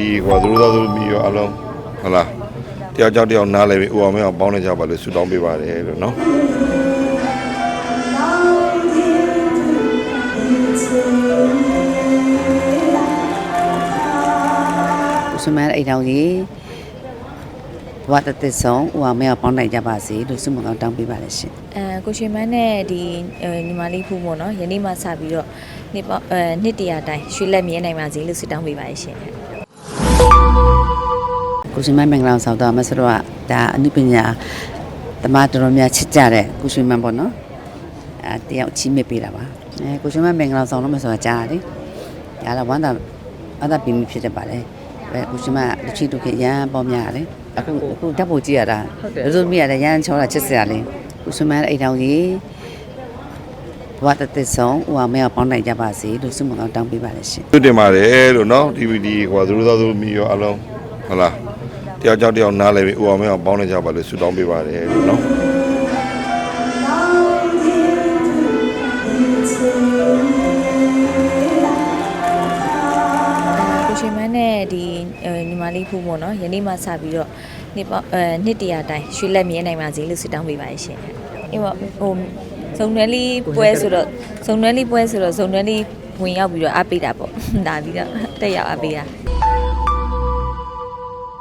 ဒီဟိုသူတို့သားသူတို့မိရောအလုံးဟလာတယောက်ကြောက်တယောက်နားလဲပြီးဦးအောင်မင်းအောင်ပေါင်းနေကြပါလို့ဆုတောင်းပေးပါတယ်လို့နော်ဦးစမန်အိမ်တော်ကြီးဘဝတသက်ဆုံးဦးအောင်မင်းအောင်ပေါင်းနိုင်ကြပါစေလို့ဆုမကောင်းတောင်းပေးပါရရှင်အဲကိုရွှေမန်းနဲ့ဒီအဲညီမလေးဖူးပေါ့နော်ယနေ့မှစပြီးတော့နှစ်ပေါင်းအဲနှစ်တရာတိုင်ရွှေလက်မြဲနိုင်ပါစေလို့ဆုတောင်းပေးပါရရှင် ကိုရှင်မမင်္ဂလာဆောင်တော့မဆတော့ဒါအနုပညာတမတော်တော်များချစ်ကြတဲ့ကိုရှင်မပေါ့နော်အဲတယောက်ချီးမြှင့်ပေးတာပါအဲကိုရှင်မမင်္ဂလာဆောင်တော့မဆိုတာကြားတယ်ကြားလာဝမ်းသာဝမ်းသာပြီးဖြစ်တတ်ပါလေအဲကိုရှင်မလူချီတို့ခေရန်ပေါများတယ်အခုအခုဓာတ်ပုံကြည့်ရတာလူစုမိရတယ်ရန်ချောတာချစ်စရာလေးကိုရှင်မအိမ်တော်ကြီးဘဝတသက်ဆုံးဦးအောင်မင်းအောင်ပေါင်းနိုင်ကြပါစေလို့ဆုမကောင်းတောင်းပေးပါရရှင်သူတင်ပါတယ်လို့နော် DVD ဟိုသူတို့သားသူတို့မိရောအလုံးဟလာ တယောက်ကြောက်တယောက်နားလဲပြီးဦးအောင်မင်းအောင်ပေါင်းနေကြပါလို့ဆုတောင်းပေးပါတယ်လို့နော်ကိုရွှေမန်းနဲ့ဒီအဲညီမလေးဖူးပေါ့နော်ယနေ့မှစပြီးတော့နှစ်ပေါင်းအဲနှစ်တရာတိုင်ရွှေလက်မြဲနိုင်ပါစေလို့ဆုတောင်းပေးပါရရှင်အေးပေါ့ဟိုဇုံနွယ်လေးပွဲဆိုတော့ဇုံနွယ်လေးပွဲဆိုတော့ဇုံနွယ်လေးဝင်ရောက်ပြီးတော့အားပေးတာပေါ့ဒါပြီးတော့တက်ရောက်အားပေးတာ